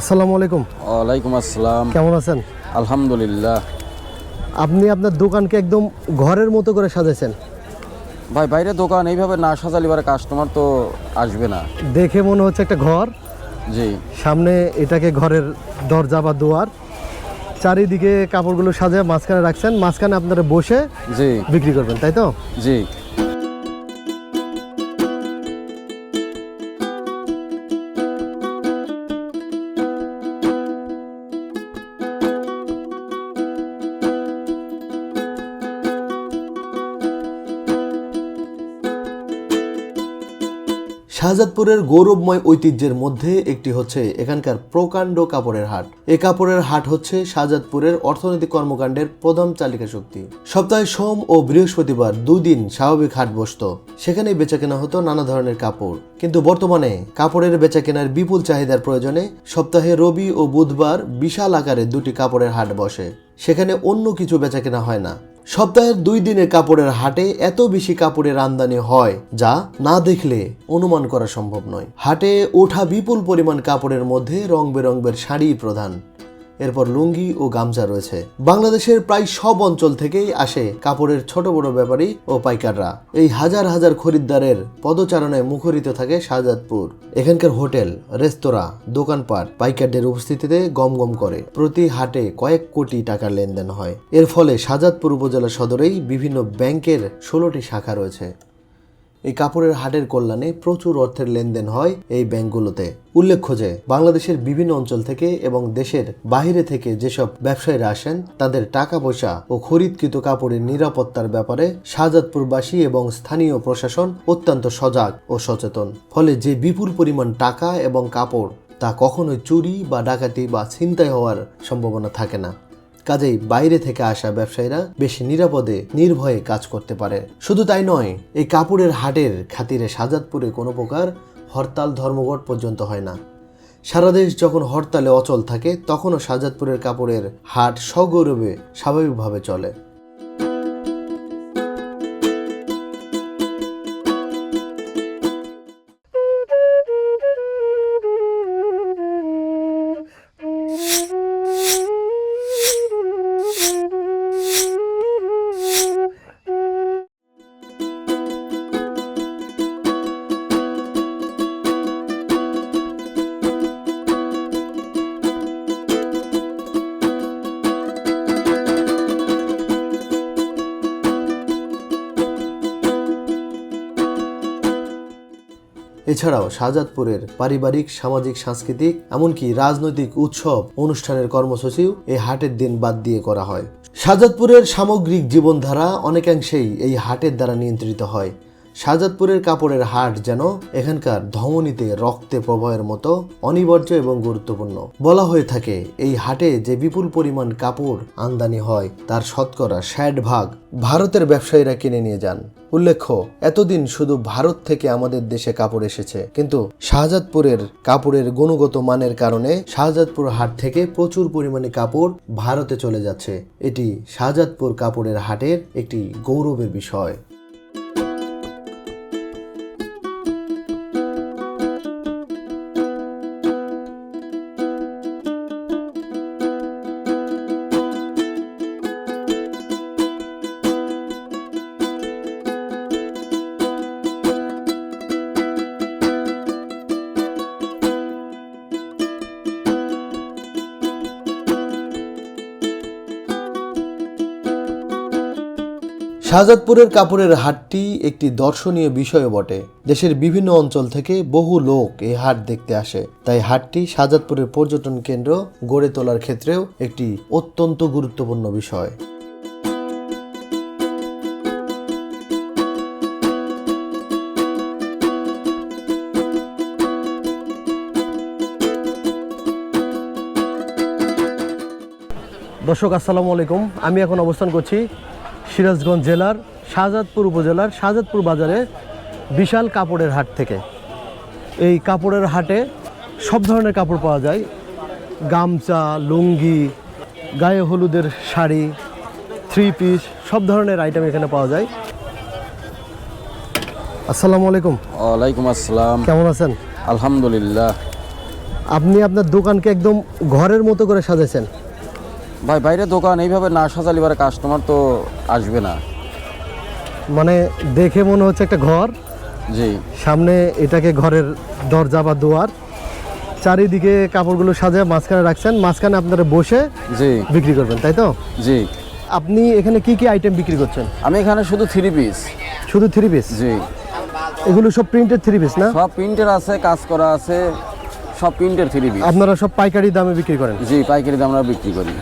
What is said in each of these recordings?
আসসালামু আলাইকুম। ওয়ালাইকুম আসসালাম। কেমন আছেন? আলহামদুলিল্লাহ। আপনি আপনার দোকানকে একদম ঘরের মতো করে সাজাইছেন। ভাই বাইরে দোকান এইভাবে না সাজালে এবারে কাস্টমার তো আসবে না। দেখে মনে হচ্ছে একটা ঘর। জি। সামনে এটাকে ঘরের দরজা বা দুয়ার। চারিদিকে কাপড়গুলো সাজায় মাঝখানে রাখছেন। মাঝখানে আপনারা বসে জি। বিক্রি করবেন তাই তো? জি। শাহজাদপুরের গৌরবময় ঐতিহ্যের মধ্যে একটি হচ্ছে এখানকার প্রকাণ্ড কাপড়ের হাট। এই কাপড়ের হাট হচ্ছে শাহজাদপুরের অর্থনৈতিক কর্মকাণ্ডের প্রধান চালিকা শক্তি। সপ্তাহে সোম ও বৃহস্পতিবার দুদিন স্বাভাবিক হাট বসত। সেখানে বেচাকেনা হতো নানা ধরনের কাপড়। কিন্তু বর্তমানে কাপড়ের বেচাকেনার বিপুল চাহিদার প্রয়োজনে সপ্তাহে রবি ও বুধবার বিশাল আকারে দুটি কাপড়ের হাট বসে। সেখানে অন্য কিছু বেচাকেনা হয় না। সপ্তাহের দুই দিনের কাপড়ের হাটে এত বেশি কাপড়ের আমদানি হয় যা না দেখলে অনুমান করা সম্ভব নয়। হাটে ওঠা বিপুল পরিমাণ কাপড়ের মধ্যে রং বেরঙের শাড়ি প্রধান। এরপর লুঙ্গি ও গামছা রয়েছে। বাংলাদেশের প্রায় সব অঞ্চল থেকেই আসে কাপড়ের ছোট বড় ব্যাপারী ও পাইকাররা। এই হাজার হাজার খরিদ্দারের পদচারণায় মুখরিত থাকে শাহজাদপুর। এখানকার হোটেল, রেস্তোরাঁ, দোকানপাট পাইকারদের উপস্থিতিতে গম গম করে। প্রতি হাটে কয়েক কোটি টাকার লেনদেন হয়। এর ফলে শাহজাদপুর উপজেলা সদরেই বিভিন্ন ব্যাংকের ষোলোটি শাখা রয়েছে। এই কাপড়ের হাটের কল্যাণে প্রচুর অর্থের লেনদেন হয় এই ব্যাংকগুলোতে। উল্লেখ্য যে, বাংলাদেশের বিভিন্ন অঞ্চল থেকে এবং দেশের বাইরে থেকে যেসব ব্যবসায়ীরা আসেন, তাদের টাকা পয়সা ও খরিদকৃত কাপড়ের নিরাপত্তার ব্যাপারে শাহজাদপুরবাসী এবং স্থানীয় প্রশাসন অত্যন্ত সজাগ ও সচেতন। ফলে যে বিপুল পরিমাণ টাকা এবং কাপড়, তা কখনোই চুরি বা ডাকাতি বা ছিনতাই হওয়ার সম্ভাবনা থাকে না। কাজেই বাইরে থেকে আসা ব্যবসায়ীরা বেশি নিরাপদে, নির্ভয়ে কাজ করতে পারে। শুধু তাই নয়, এই কাপড়ের হাটের খাতিরে সাজাদপুরে কোনো প্রকার হরতাল ধর্মঘট পর্যন্ত হয় না। সারা দেশ যখন হরতালে অচল থাকে, তখনও সাজাদপুরের কাপড়ের হাট সগৌরবে স্বাভাবিকভাবে চলে। এছাড়াও শাহজাদপুরের পারিবারিক, সামাজিক, সাংস্কৃতিক, এমনকি রাজনৈতিক উৎসব অনুষ্ঠানের কর্মসূচিও এই হাটের দিন বাদ দিয়ে করা হয়। শাহজাদপুরের সামগ্রিক জীবনধারা অনেকাংশেই এই হাটের দ্বারা নিয়ন্ত্রিত হয়। শাহজাদপুরের কাপড়ের হাট যেন এখানকার ধমনীতে রক্তে প্রবাহের মতো অনিবার্য এবং গুরুত্বপূর্ণ। বলা হয়ে থাকে, এই হাটে যে বিপুল পরিমাণ কাপড় আমদানি হয়, তার শতকরা ষাট ভাগ ভারতের ব্যবসায়ীরা কিনে নিয়ে যান। উল্লেখ্য, এতদিন শুধু ভারত থেকে আমাদের দেশে কাপড় এসেছে, কিন্তু শাহজাদপুরের কাপড়ের গুণগত মানের কারণে শাহজাদপুর হাট থেকে প্রচুর পরিমাণে কাপড় ভারতে চলে যাচ্ছে। এটি শাহজাদপুর কাপড়ের হাটের একটি গৌরবের বিষয়। শাহজাদপুরের কাপড়ের হাটটি একটি দর্শনীয় বিষয় বটে। দেশের বিভিন্ন অঞ্চল থেকে বহু লোক এই হাট দেখতে আসে। তাই হাটটি শাহজাদপুরের পর্যটন কেন্দ্র গড়ে তোলার ক্ষেত্রেও একটি অত্যন্ত গুরুত্বপূর্ণ বিষয়। দর্শক, আসসালামু আলাইকুম। আমি এখন অবস্থান করছি সিরাজগঞ্জ জেলার শাহজাদপুর উপজেলার শাহজাদপুর বাজারে বিশাল কাপড়ের হাট থেকে। এই কাপড়ের হাটে সব ধরনের কাপড় পাওয়া যায়। গামছা লুঙ্গি গায়ে হলুদের শাড়ি থ্রি পিস সব ধরনের আইটেম এখানে পাওয়া যায়। আসসালামু আলাইকুম। ওয়ালাইকুম আসসালাম। কেমন আছেন? আলহামদুলিল্লাহ। আপনি আপনার দোকানকে একদম ঘরের মতো করে সাজাইছেন। ভাই বাইরে দোকান এইভাবে না সাজালে এবারে কাস্টমার তো আসবে না। মানে দেখে মনে হচ্ছে একটা ঘর। জি। সামনে এটাকে ঘরের দরজা বা দুয়ার। চারিদিকে কাপড়গুলো সাজায় মাঝখানে রাখছেন মাঝখানে আপনারা বসে জি। বিক্রি করবেন তাই তো? জি। আপনি এখানে কি কি আইটেম বিক্রি করছেন? আমি এখানে শুধু থ্রি পিস শুধু থ্রি পিস জি। এগুলো সব প্রিন্টেড থ্রি পিস না? সব প্রিন্টের আছে কাজ করা আছে সব প্রিন্টের থ্রি পিস আপনারা সব পাইকারি দামে বিক্রি করেন? জি পাইকারি দাম আমরা বিক্রি করি।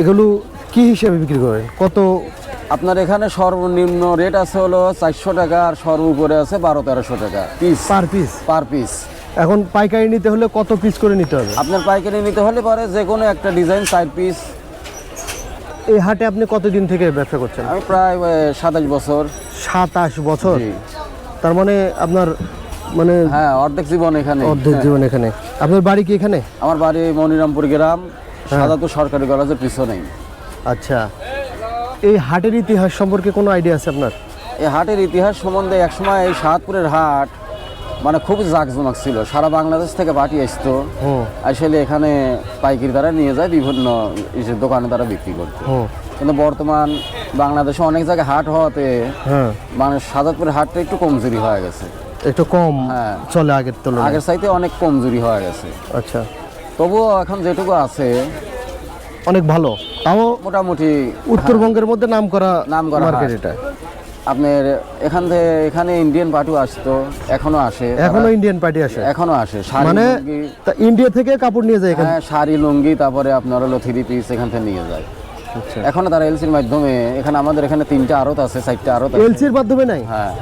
এগুলো কি হিসেবে বিক্রি করেন কত? আপনার এখানে সর্বনিম্ন রেট আছে হলো চারশো টাকা আর সর্ব সর্বোপরে আছে বারো তেরোশো টাকা। Piece per piece per piece এখন পাইকারি নিতে হলে কত পিস করে নিতে হবে? আপনার পাইকারি নিতে হলে পারে যে কোনো একটা ডিজাইন চার পিস এই হাটে আপনি কতদিন থেকে ব্যবসা করছেন? আমি প্রায় সাতাশ বছর। সাতাশ বছর? তার মানে আপনার মানে হ্যাঁ অর্ধেক জীবন এখানে। অর্ধেক জীবন এখানে। আপনার বাড়ি কি এখানে? আমার বাড়ি মনিরামপুর গ্রাম। হ্যাঁ। সাদাপুর সরকারি কলেজের পিছনেই আচ্ছা। এই হাটের ইতিহাস সম্পর্কে কোনো আইডিয়া আছে আপনার? এই হাটের ইতিহাস সম্বন্ধে একসময় এই সাতপুরের হাট মানে খুব জাঁকজমক ছিল। সারা বাংলাদেশ থেকে পার্টি আসতো। আসলে এখানে পাইকারি দ্বারা নিয়ে যায় বিভিন্ন দোকানে তারা বিক্রি করতো। কিন্তু বর্তমান বাংলাদেশে অনেক জায়গায় হাট হওয়াতে হ্যাঁ। মানে সাজাদপুরের হাটটা একটু কমজোরি হয়ে গেছে। একটু কম হ্যাঁ। চলে আগের তুলনায়। আগের চাইতে অনেক কমজোরি হয়ে গেছে। আচ্ছা। তবুও এখন যেটুকু আছে অনেক ভালো। তাও মোটামুটি উত্তরবঙ্গের মধ্যে নাম করা নামকরা মার্কেট এটা। আপনার এখান থেকে এখানে ইন্ডিয়ান পার্টিও আসতো এখনও আসে। এখনও ইন্ডিয়ান পার্টি আসে। এখনও আসে মানে ইন্ডিয়া থেকে কাপড় নিয়ে যায় এখানে? হ্যাঁ শাড়ি লুঙ্গি তারপরে আপনার হলো থ্রি পিস এখান থেকে নিয়ে যায়। আচ্ছা। এখনও তারা এলসির মাধ্যমে এখানে আমাদের এখানে তিনটা আড়ত আছে চারটা আড়ত এলসির মাধ্যমে নাই? হ্যাঁ।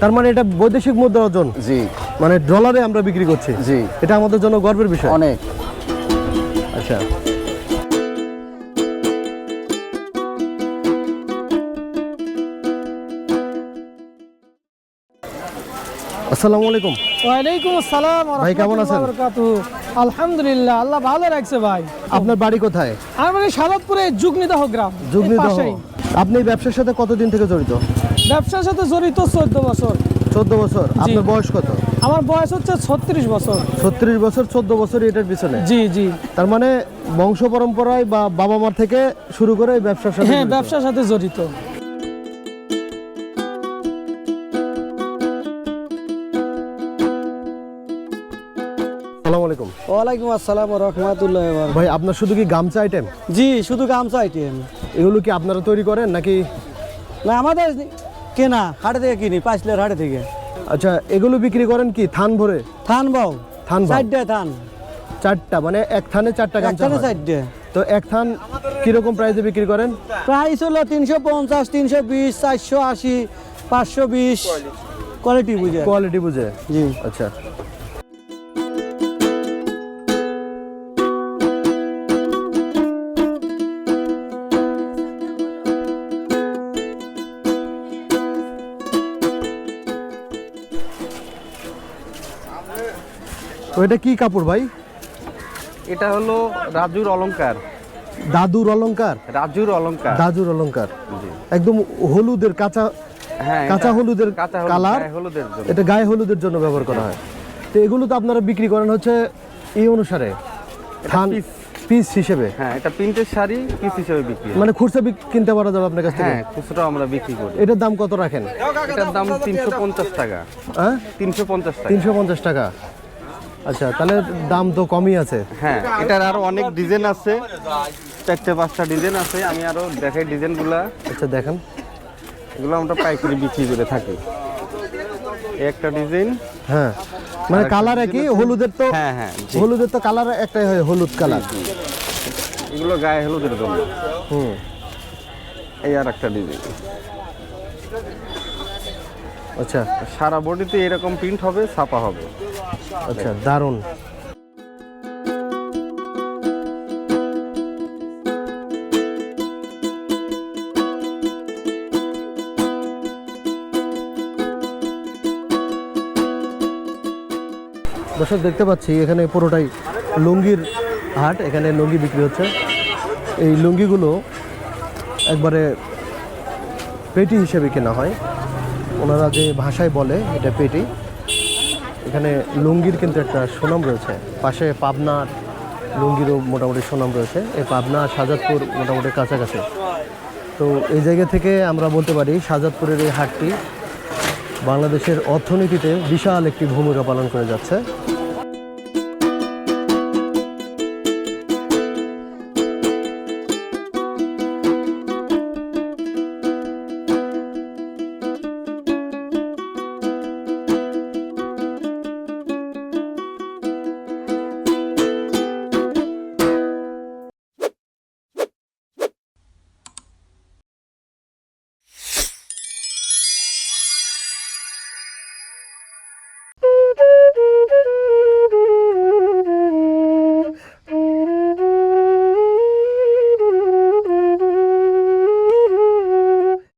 তার মানে এটা বৈদেশিক মুদ্রা অর্জন জি। মানে ডলারে আমরা বিক্রি করছি? জি। এটা আমাদের জন্য গর্বের বিষয়। অনেক। আচ্ছা। আসসালামু আলাইকুম। ওয়ালাইকুম আসসালাম ভাই, কেমন আছেন? আলহামদুলিল্লাহ আল্লাহ ভালো রাখছে ভাই। আপনার বাড়ি কোথায়? আমার বাড়ি সাদতপুরে যুগনিদাহ গ্রাম যুগনি এই পাশেই। আপনি ব্যবসার সাথে কতদিন থেকে জড়িত? ব্যবসার সাথে জড়িত চোদ্দ বছর। চোদ্দ বছর। আপনার বয়স কত? আমার বয়স হচ্ছে ছত্রিশ বছর। ছত্রিশ বছর চোদ্দ বছর এটার পিছনে? জি জি। তার মানে বংশ পরম্পরায় বা বাবা মার থেকে শুরু করে ব্যবসার সাথে হ্যাঁ ব্যবসার সাথে জড়িত। আসসালামু আলাইকুম। ওয়ালাইকুম আসসালাম রহমতুল্লাহ ভাই আপনার শুধু কি গামছা আইটেম জি শুধু গামছা আইটেম এগুলো কি আপনারা তৈরি করেন নাকি না আমাদের কেনা হাটে থেকে কিনি পাঁচলের হাটে থেকে। আচ্ছা এগুলো বিক্রি করেন কি? থান ভরে? থান বাউ। থান চারটা থান। চারটা মানে এক থানে চারটা গামছা হয়। চারটে। তো এক থান কীরকম প্রাইসে বিক্রি করেন? প্রাইস হলো তিনশো পঞ্চাশ তিনশো বিশ চারশো আশি পাঁচশো বিশ। কোয়ালিটি বুঝে। কোয়ালিটি বুঝে। জি। আচ্ছা। এটা কি কাপড় ভাই? এটা হলো রাজুর অলংকার। দাদুর অলংকার? রাজুর অলংকার। দাদুর অলংকার। একদম হলুদের কাঁচা হ্যাঁ কাঁচা হলুদের কালার। হলুদের জন্য। এটা গায়ে হলুদের জন্য ব্যবহার করা হয়। তো এগুলো তো আপনারা বিক্রি করেন হচ্ছে এই অনুসারে। পিস। হিসেবে। হ্যাঁ এটা প্রিন্টের শাড়ি পিস হিসেবে বিক্রি মানে খুচরা কিনতে পারা যাবে আপনার কাছ থেকে? হ্যাঁ খুচরা আমরা বিক্রি করি। এটার দাম কত রাখেন? এটার দাম তিনশো পঞ্চাশ টাকা। হ্যাঁ? তিনশো পঞ্চাশ টাকা। তিনশো পঞ্চাশ টাকা। আচ্ছা তাহলে দাম তো কমই আছে। হ্যাঁ এটার আরও অনেক ডিজাইন আছে। চারটে পাঁচটা ডিজাইন আছে। আমি আরও দেখাই ডিজাইনগুলা আচ্ছা দেখেন। এগুলো আমরা পাইকারি বিক্রি করে থাকি। এই একটা ডিজাইন হ্যাঁ মানে কালার একই হলুদের তো হ্যাঁ হ্যাঁ হলুদের তো কালার একটাই হয় হলুদ কালার এগুলো গায়ে হলুদের জন্য হুম। এই আর একটা ডিজাইন আচ্ছা। সারা বডিতে এরকম প্রিন্ট হবে ছাপা হবে। আচ্ছা দারুণ। দর্শক, দেখতে পাচ্ছি এখানে পুরোটাই লুঙ্গির হাট, এখানে লুঙ্গি বিক্রি হচ্ছে। এই লুঙ্গিগুলো একবারে পেটি হিসেবে কেনা হয়। ওনারা যে ভাষায় বলে, এটা পেটি। এখানে লুঙ্গির কিন্তু একটা সুনাম রয়েছে। পাশে পাবনার লুঙ্গিরও মোটামুটি সুনাম রয়েছে। এই পাবনা সাজাদপুর মোটামুটি কাছাকাছি। তো এই জায়গা থেকে আমরা বলতে পারি সাজাদপুরের এই হাটটি বাংলাদেশের অর্থনীতিতে বিশাল একটি ভূমিকা পালন করে যাচ্ছে।